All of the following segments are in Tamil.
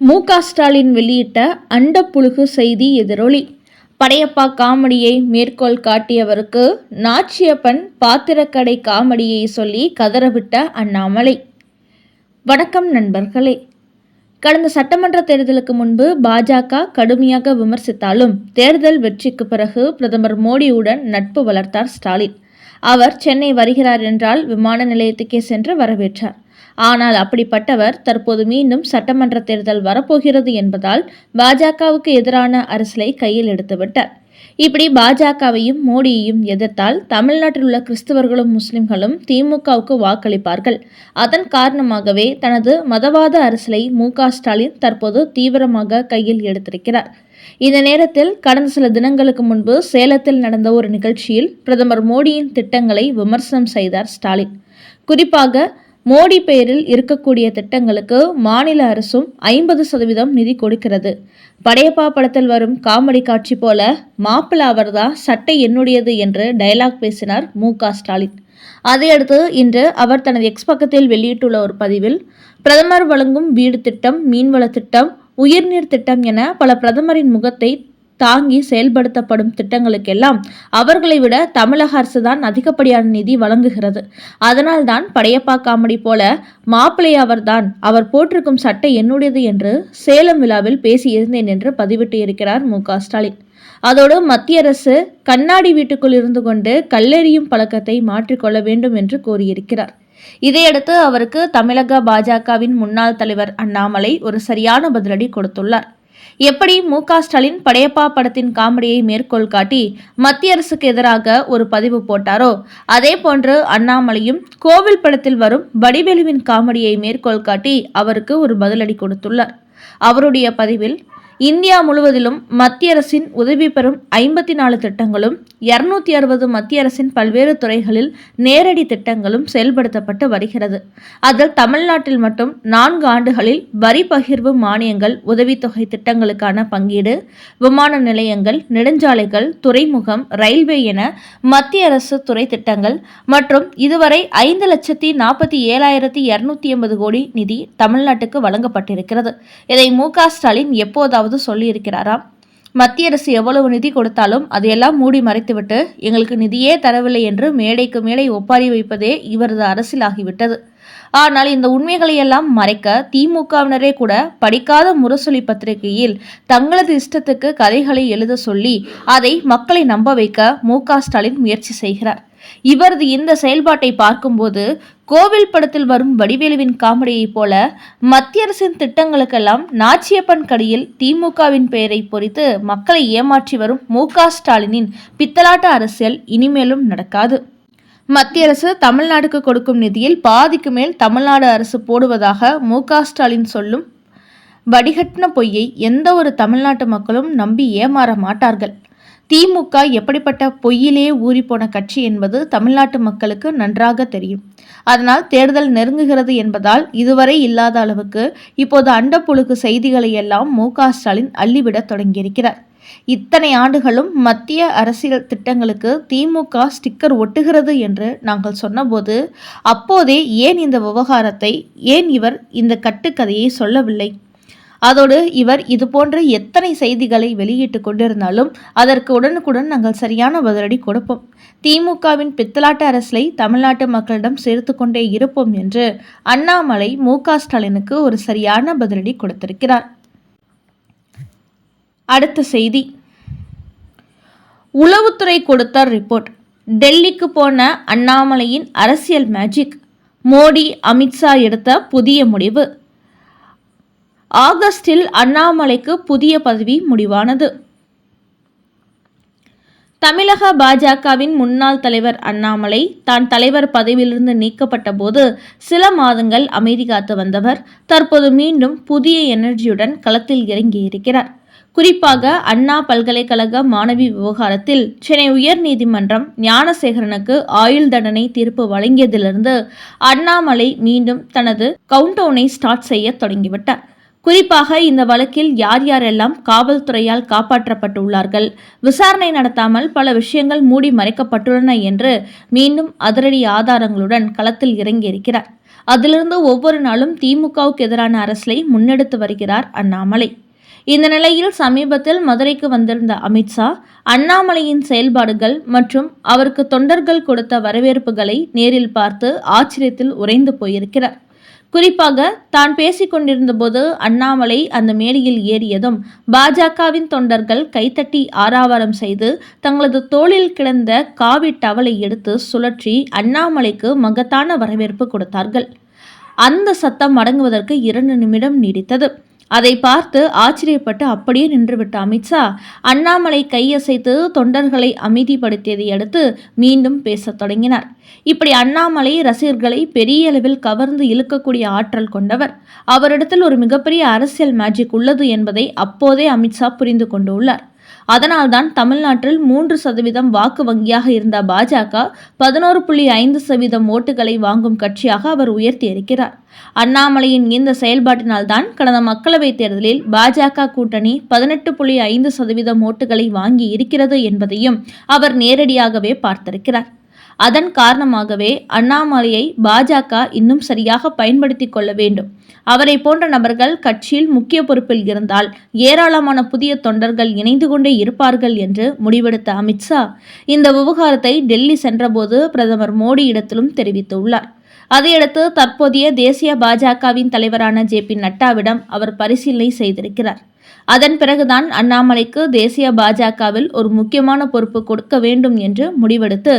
மு. க. ஸ்டாலின் வெளியிட்ட அண்டப்புழுகு செய்தி எதிரொலி. படையப்பா காமெடியை மேற்கோள் காட்டியவருக்கு நாச்சியப்பன் பாத்திரக்கடை காமெடியை சொல்லி கதறவிட்ட அண்ணாமலை. வணக்கம் நண்பர்களே. கடந்த சட்டமன்ற தேர்தலுக்கு முன்பு பாஜக கடுமையாக விமர்சித்தாலும் தேர்தல் வெற்றிக்கு பிறகு பிரதமர் மோடியுடன் நட்பு வளர்த்தார் ஸ்டாலின். அவர் சென்னை வருகிறார் என்றால் விமான நிலையத்துக்கே சென்று வரவேற்றார். ஆனால் அப்படிப்பட்டவர் தற்போது மீண்டும் சட்டமன்ற தேர்தல் வரப்போகிறது என்பதால் பாஜகவுக்கு எதிரான அரசியலை கையில் எடுத்துவிட்டார் இப்படி பாஜகவையும் மோடியையும் எதிர்த்தால் தமிழ்நாட்டில் உள்ள கிறிஸ்தவர்களும் முஸ்லிம்களும் திமுகவுக்கு வாக்களிப்பார்கள். அதன் காரணமாகவே தனது மதவாத அரசியலை மு ஸ்டாலின் தற்போது தீவிரமாக கையில் எடுத்திருக்கிறார். இந்த நேரத்தில் கடந்த சில தினங்களுக்கு முன்பு சேலத்தில் நடந்த ஒரு நிகழ்ச்சியில் பிரதமர் மோடியின் திட்டங்களை விமர்சனம் செய்தார் ஸ்டாலின். குறிப்பாக மோடி பெயரில் இருக்கக்கூடிய திட்டங்களுக்கு மாநில அரசும் ஐம்பது சதவீதம் நிதி கொடுக்கிறது. படையப்பா படத்தில் வரும் காமெடி காட்சி போல மாப்பிள்ள அவர்தான் சட்டை என்னுடையது என்று டயலாக் பேசினார் மு க ஸ்டாலின். அதையடுத்து இன்று அவர் தனது எக்ஸ் பக்கத்தில் வெளியிட்டுள்ள ஒரு பதிவில் பிரதமர் வழங்கும் வீடு திட்டம் மீன்வள திட்டம் உயிர்நீர் திட்டம் என பல பிரதமரின் முகத்தை தாங்கி செயல்படுத்தப்படும் திட்டங்களுக்கெல்லாம் அவர்களை விட தமிழக அரசு தான் அதிகப்படியான நிதி வழங்குகிறது. அதனால்தான் படையப்பா காமெடி போல மாப்பிள்ளை அவர்தான். அவர் போட்டிருக்கும் சட்டை என்னுடையது என்று சேலம் விழாவில் பேசியிருந்தேன் என்று பதிவிட்டு இருக்கிறார் மு. ஸ்டாலின். அதோடு மத்திய அரசு கண்ணாடி வீட்டுக்குள் இருந்து கொண்டு கல்லெறியும் பழக்கத்தை மாற்றிக்கொள்ள வேண்டும் என்று கூறியிருக்கிறார் இதையடுத்து அவருக்கு தமிழக பாஜகவின் முன்னாள் தலைவர் அண்ணாமலை ஒரு சரியான பதிலடி கொடுத்துள்ளார். எப்படி மு ஸ்டாலின் படையப்பா படத்தின் காமெடியை மேற்கோள் காட்டி மத்திய அரசுக்கு எதிராக ஒரு பதிவு போட்டாரோ? அதே போன்று அண்ணாமலையும் கோவில் படத்தில் வரும் வடிவேலுவின் காமெடியை மேற்கோள் காட்டி அவருக்கு ஒரு பதிலடி கொடுத்துள்ளார். அவருடைய பதிவில் இந்தியா முழுவதிலும் மத்திய அரசின் உதவி பெறும் ஐம்பத்தி நாலு திட்டங்களும் இருநூத்தி அறுபது மத்திய அரசின் பல்வேறு துறைகளில் நேரடி திட்டங்களும் செயல்படுத்தப்பட்டு வருகிறது. அதில் தமிழ்நாட்டில் மட்டும் நான்கு ஆண்டுகளில் வரி பகிர்வு மானியங்கள் உதவித்தொகை திட்டங்களுக்கான பங்கீடு விமான நிலையங்கள் நெடுஞ்சாலைகள் துறைமுகம் ரயில்வே என மத்திய அரசு துறை திட்டங்கள் மற்றும் இதுவரை ஐந்து லட்சத்தி நாற்பத்தி ஏழாயிரத்தி இருநூத்தி எண்பது கோடி நிதி தமிழ்நாட்டுக்கு வழங்கப்பட்டிருக்கிறது. இதை மு ஸ்டாலின் எப்போதாவது ஏதாவது சொல்லியிருக்கிறாரா? மத்திய அரசு எவ்வளவு நிதி கொடுத்தாலும் அதையெல்லாம் மூடி மறைத்துவிட்டு எங்களுக்கு நிதியே தரவில்லை என்று மேடைக்கு மேடை ஒப்பாரி வைப்பதே இவரது அரசியலாகிவிட்டது. ஆனால் இந்த உண்மைகளை எல்லாம் மறைக்க திமுகவினரே கூட படிக்காத முரசொலி பத்திரிகையில் தங்களது இஷ்டத்துக்கு கதைகளை எழுத சொல்லி அதை மக்களை நம்ப வைக்க மு ஸ்டாலின் முயற்சி செய்கிறார். இவரது இந்த செயல்பாட்டை பார்க்கும்போது கோவில் படத்தில் வரும் வடிவேலுவின் காமெடியைப் போல மத்திய அரசின் திட்டங்களுக்கெல்லாம் நாச்சியப்பன் கடியில் திமுகவின் பெயரை பொறித்து மக்களை ஏமாற்றி வரும் மு. ஸ்டாலினின் பித்தலாட்ட அரசியல் இனிமேலும் நடக்காது. மத்திய அரசு தமிழ்நாடுக்கு கொடுக்கும் நிதியில் பாதிக்கு மேல் தமிழ்நாடு அரசு போடுவதாக மு. ஸ்டாலின் சொல்லும் வடிகட்டின பொய்யை எந்த ஒரு தமிழ்நாட்டு மக்களும் நம்பி ஏமாற மாட்டார்கள். திமுக எப்படிப்பட்ட பொய்யிலே ஊறிப்போன கட்சி என்பது தமிழ்நாட்டு மக்களுக்கு நன்றாக தெரியும். அதனால் தேர்தல் நெருங்குகிறது என்பதால் இதுவரை இல்லாத அளவுக்கு இப்போது அண்டப்புழுக்கு செய்திகளை எல்லாம் மு ஸ்டாலின் அள்ளிவிட தொடங்கியிருக்கிறார். இத்தனை ஆண்டுகளும் மத்திய அரசியல் திட்டங்களுக்கு திமுக ஸ்டிக்கர் ஒட்டுகிறது என்று நாங்கள் சொன்னபோது அப்போதே ஏன் இந்த விவகாரத்தை ஏன் இவர் இந்த கட்டுக்கதையை சொல்லவில்லை? அதோடு இவர் இது போன்ற எத்தனை செய்திகளை வெளியிட்டு கொண்டிருந்தாலும் அதற்கு உடனுக்குடன் நாங்கள் சரியான பதிலடி கொடுப்போம். திமுகவின் பித்தலாட்ட அரசலை தமிழ்நாட்டு மக்களிடம் சேர்த்து கொண்டே இருப்போம் என்று அண்ணாமலை மு. ஸ்டாலினுக்கு ஒரு சரியான பதிலடி கொடுத்திருக்கிறார். அடுத்த செய்தி. உளவுத்துறை கொடுத்த ரிப்போர்ட். டெல்லிக்கு போன அண்ணாமலையின் அரசியல் மேஜிக். மோடி அமித்ஷா எடுத்த புதிய முடிவு. ஆகஸ்டில் அண்ணாமலைக்கு புதிய பதவி முடிவானது. தமிழக பாஜகவின் முன்னாள் தலைவர் அண்ணாமலை தான் தலைவர் பதவியிலிருந்து நீக்கப்பட்ட போது சில மாதங்கள் அமைதி காத்து வந்தவர். தற்போது மீண்டும் புதிய எனர்ஜியுடன் களத்தில் இறங்கியிருக்கிறார் குறிப்பாக அண்ணா பல்கலைக்கழக மாணவி விவகாரத்தில் சென்னை உயர்நீதிமன்றம் ஞானசேகரனுக்கு ஆயுள் தண்டனை தீர்ப்பு வழங்கியதிலிருந்து அண்ணாமலை மீண்டும் தனது கவுண்டவுனை ஸ்டார்ட் செய்ய தொடங்கிவிட்டார். குறிப்பாக இந்த வழக்கில் யார் யாரெல்லாம் காவல்துறையால் காப்பாற்றப்பட்டுள்ளார்கள்? விசாரணை நடத்தாமல் பல விஷயங்கள் மூடி மறைக்கப்பட்டுள்ளன என்று மீண்டும் அதிரடி ஆதாரங்களுடன் களத்தில் இறங்கியிருக்கிறார். அதிலிருந்து ஒவ்வொரு நாளும் திமுகவுக்கு எதிரான அரசியலை முன்னெடுத்து வருகிறார் அண்ணாமலை. இந்த நிலையில் சமீபத்தில் மதுரைக்கு வந்திருந்த அமித்ஷா அண்ணாமலையின் செயல்பாடுகள் மற்றும் அவருக்கு தொண்டர்கள் கொடுத்த வரவேற்புகளை நேரில் பார்த்து ஆச்சரியத்தில் உறைந்து போயிருக்கிறார். குறிப்பாக தான் பேசிக் கொண்டிருந்தபோது அண்ணாமலை அந்த மேடையில் ஏறியதும் பாஜகவின் தொண்டர்கள் கைத்தட்டி ஆராவாரம் செய்து தங்களது தோளில் கிடந்த காவி டவலை எடுத்து சுழற்றி அண்ணாமலைக்கு மகத்தான வரவேற்பு கொடுத்தார்கள். அந்த சத்தம் அடங்குவதற்கு இரண்டு நிமிடம் நீடித்தது. அதை பார்த்து ஆச்சரியப்பட்டு அப்படியே நின்றுவிட்ட அமித்ஷா அண்ணாமலை கையசைத்து தொண்டர்களை அமைதிப்படுத்தியதை அடுத்து மீண்டும் பேசத் தொடங்கினார். இப்படி அண்ணாமலை ரசிகர்களை பெரிய அளவில் கவர்ந்து இழுக்கக்கூடிய ஆற்றல் கொண்டவர். அவரிடத்தில் ஒரு மிகப்பெரிய அரசியல் மேஜிக் உள்ளது என்பதை அப்போதே அமித்ஷா புரிந்து கொண்டுள்ளார் அதனால்தான் தமிழ்நாட்டில் மூன்று சதவீதம் வாக்கு வங்கியாக இருந்த பாஜக பதினோரு புள்ளி ஐந்து சதவீதம் ஓட்டுகளை வாங்கும் கட்சியாக அவர் உயர்த்தி இருக்கிறார் அண்ணாமலையின் இந்த செயல்பாட்டினால்தான் கடந்த மக்களவைத் தேர்தலில் பாஜக கூட்டணி பதினெட்டு புள்ளி ஐந்து சதவீதம் ஓட்டுகளை வாங்கி இருக்கிறது என்பதையும் அவர் நேரடியாகவே பார்த்திருக்கிறார். அதன் காரணமாகவே அண்ணாமலையை பாஜக இன்னும் சரியாக பயன்படுத்தி கொள்ள வேண்டும். அவரை போன்ற நபர்கள் கட்சியில் முக்கிய பொறுப்பில் இருந்தால் ஏராளமான புதிய தொண்டர்கள் இணைந்து கொண்டே இருப்பார்கள் என்று முடிவெடுத்த அமித்ஷா இந்த விவகாரத்தை டெல்லி சென்றபோது பிரதமர் மோடியிடத்திலும் தெரிவித்துள்ளார். அதையடுத்து தற்போதைய தேசிய பாஜகவின் தலைவரான ஜே பி நட்டாவிடம் அவர் பரிசீலனை செய்திருக்கிறார். அதன் பிறகுதான் அண்ணாமலைக்கு தேசிய பாஜகவில் ஒரு முக்கியமான பொறுப்பு கொடுக்க வேண்டும் என்று முடிவெடுத்து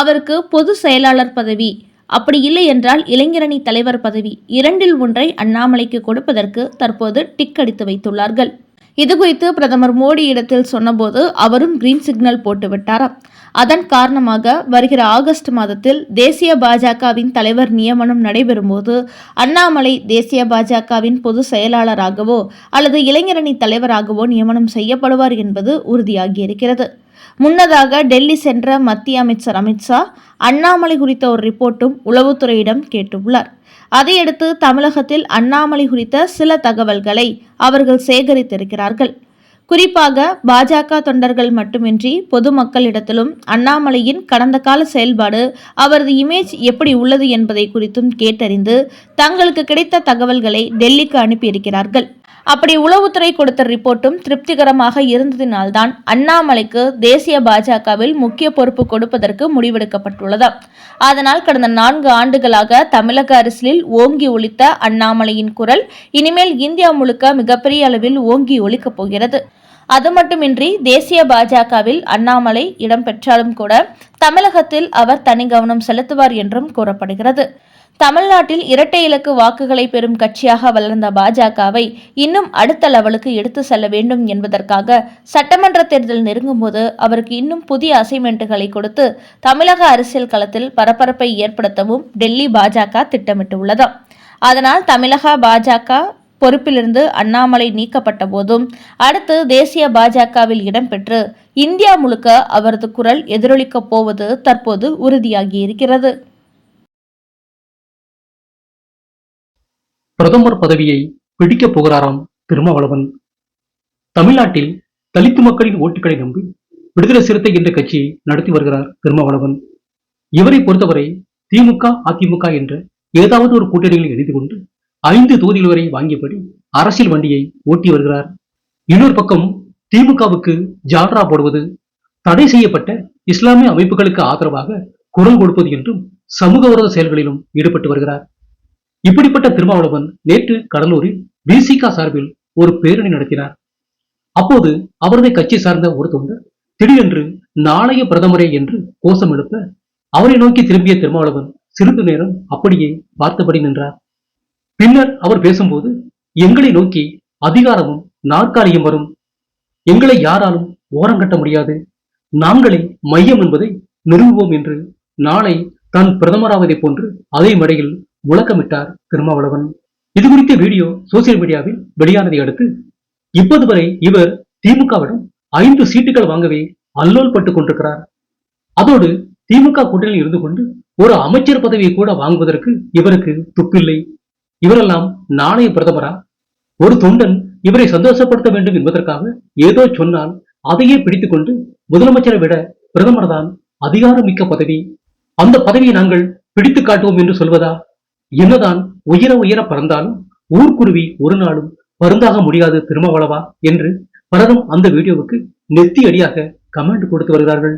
அவருக்கு பொது செயலாளர் பதவி அப்படி இல்லை என்றால் இளைஞரணி தலைவர் பதவி இரண்டில் ஒன்றை அண்ணாமலைக்கு கொடுப்பதற்கு தற்போது டிக் அடித்து வைத்துள்ளார்கள். இதுகுறித்து பிரதமர் மோடி இடத்தில் சொன்னபோது அவரும் கிரீன் சிக்னல் போட்டுவிட்டாராம். அதன் காரணமாக வருகிற ஆகஸ்ட் மாதத்தில் தேசிய பாஜகவின் தலைவர் நியமனம் நடைபெறும்போது அண்ணாமலை தேசிய பாஜகவின் பொது செயலாளராகவோ அல்லது இளைஞரணி தலைவராகவோ நியமனம் செய்யப்படுவார் என்பது உறுதியாகியிருக்கிறது. முன்னதாக டெல்லி சென்ற மத்திய அமைச்சர் அமித்ஷா அண்ணாமலை குறித்த ஒரு ரிப்போர்ட்டும் உளவுத்துறையிடம் கேட்டுள்ளார். அதையடுத்து தமிழகத்தில் அண்ணாமலை குறித்த சில தகவல்களை அவர்கள் சேகரித்திருக்கிறார்கள். குறிப்பாக பாஜக தொண்டர்கள் மட்டுமின்றி பொதுமக்களிடத்திலும் அண்ணாமலையின் கடந்த கால செயல்பாடு அவரது இமேஜ் எப்படி உள்ளது என்பதை குறித்தும் கேட்டறிந்து தங்களுக்கு கிடைத்த தகவல்களை டெல்லிக்கு அனுப்பியிருக்கிறார்கள். அப்படி உளவுத்துறை கொடுத்த ரிப்போர்ட்டும் திருப்திகரமாக இருந்ததினால்தான் அண்ணாமலைக்கு தேசிய பாஜகவில் முக்கிய பொறுப்பு கொடுப்பதற்கு முடிவெடுக்கப்பட்டுள்ளது. அதனால் கடந்த நான்கு ஆண்டுகளாக தமிழக அரசியலில் ஓங்கி ஒழித்த அண்ணாமலையின் குரல் இனிமேல் இந்தியா முழுக்க மிகப்பெரிய அளவில் ஓங்கி ஒழிக்கப் போகிறது. அது மட்டுமின்றி தேசிய பாஜகவில் அண்ணாமலை இடம்பெற்றாலும் கூட தமிழகத்தில் அவர் தனி கவனம் செலுத்துவார் என்றும் கூறப்படுகிறது. தமிழ்நாட்டில் இரட்டை இலக்கு வாக்குகளை பெறும் கட்சியாக வளர்ந்த பாஜகவை இன்னும் அடுத்த லெவலுக்கு எடுத்து செல்ல வேண்டும் என்பதற்காக சட்டமன்ற தேர்தல் நெருங்கும்போது அவருக்கு இன்னும் புதிய அசைன்மெண்ட்டுகளை கொடுத்து தமிழக அரசியல் களத்தில் பரபரப்பை ஏற்படுத்தவும் டெல்லி பாஜக திட்டமிட்டுள்ளது. அதனால் தமிழக பாஜக பொறுப்பிலிருந்து அண்ணாமலை நீக்கப்பட்ட போதும் அடுத்து தேசிய பாஜகவில் இடம்பெற்று இந்தியா முழுக்க அவரது குரல் எதிரொலிக்கப் போவது தற்போது உறுதியாகியிருக்கிறது. பிரதமர் பதவியை பிடிக்கப் போகிறாராம் திருமாவளவன். தமிழ்நாட்டில் தலித்து மக்களின் ஓட்டுகளை நம்பி விடுதலை சிறுத்தை என்ற கட்சியை நடத்தி வருகிறார் திருமாவளவன். இவரை பொறுத்தவரை திமுக அதிமுக என்ற ஏதாவது ஒரு கூட்டணிகளை எழுதி கொண்டு ஐந்து தொகுதிகள் வரை வாங்கியபடி அரசியல் வண்டியை ஓட்டி வருகிறார். இன்னொரு பக்கம் திமுகவுக்கு ஜால்ரா போடுவது தடை செய்யப்பட்ட இஸ்லாமிய அமைப்புகளுக்கு ஆதரவாக குரல் கொடுப்பது என்றும் சமூக விரோத செயல்களிலும் ஈடுபட்டு வருகிறார். இப்படிப்பட்ட திருமாவளவன் நேற்று கடலூரில் பிசிக சார்பில் ஒரு பேரணி நடத்தினார். அப்போது அவரது கட்சி சார்ந்த ஒரு தொண்டர் திடீரென்று நாளைய பிரதமரே என்று கோஷம் எழுப்ப அவரை நோக்கி திரும்பிய திருமாவளவன் சிறிது நேரம் அப்படியே பார்த்தபடி நின்றார். பின்னர் அவர் பேசும்போது எங்களை நோக்கி அதிகாரமும் நாற்காலியும் வரும். எங்களை யாராலும் ஓரங்கட்ட முடியாது. நாங்களே மையம் என்பதை நிறுவுவோம் என்று நாளை தான் பிரதமராவதை போன்று அதே மேடையில் முழக்கமிட்டார் திருமாவளவன். இது குறித்த வீடியோ சோசியல் மீடியாவில் வெளியானதை அடுத்து இப்போது வரை இவர் திமுகவிடம் ஐந்து சீட்டுகள் வாங்கவே அல்லோல் பட்டுக் கொண்டிருக்கிறார். அதோடு திமுக கூட்டணியில் இருந்து கொண்டு ஒரு அமைச்சர் பதவியை கூட வாங்குவதற்கு இவருக்கு துப்பில்லை. இவரெல்லாம் நாளைய பிரதமரா? ஒரு தொண்டன் இவரை சந்தோஷப்படுத்த வேண்டும் என்பதற்காக ஏதோ சொன்னால் அதையே பிடித்துக்கொண்டு முதலமைச்சரை விட பிரதமர் தான் அதிகாரம் மிக்க பதவி. அந்த பதவியை நாங்கள் பிடித்து காட்டுவோம் என்று சொல்வதா? என்னதான் உயர உயர பறந்தாலும் ஊர்க்குருவி ஒரு நாளும் பருந்தாக முடியாது திருமாவளவா என்று பலரும் அந்த வீடியோவுக்கு நெத்தியடியாக கமெண்ட் கொடுத்து வருகிறார்கள்.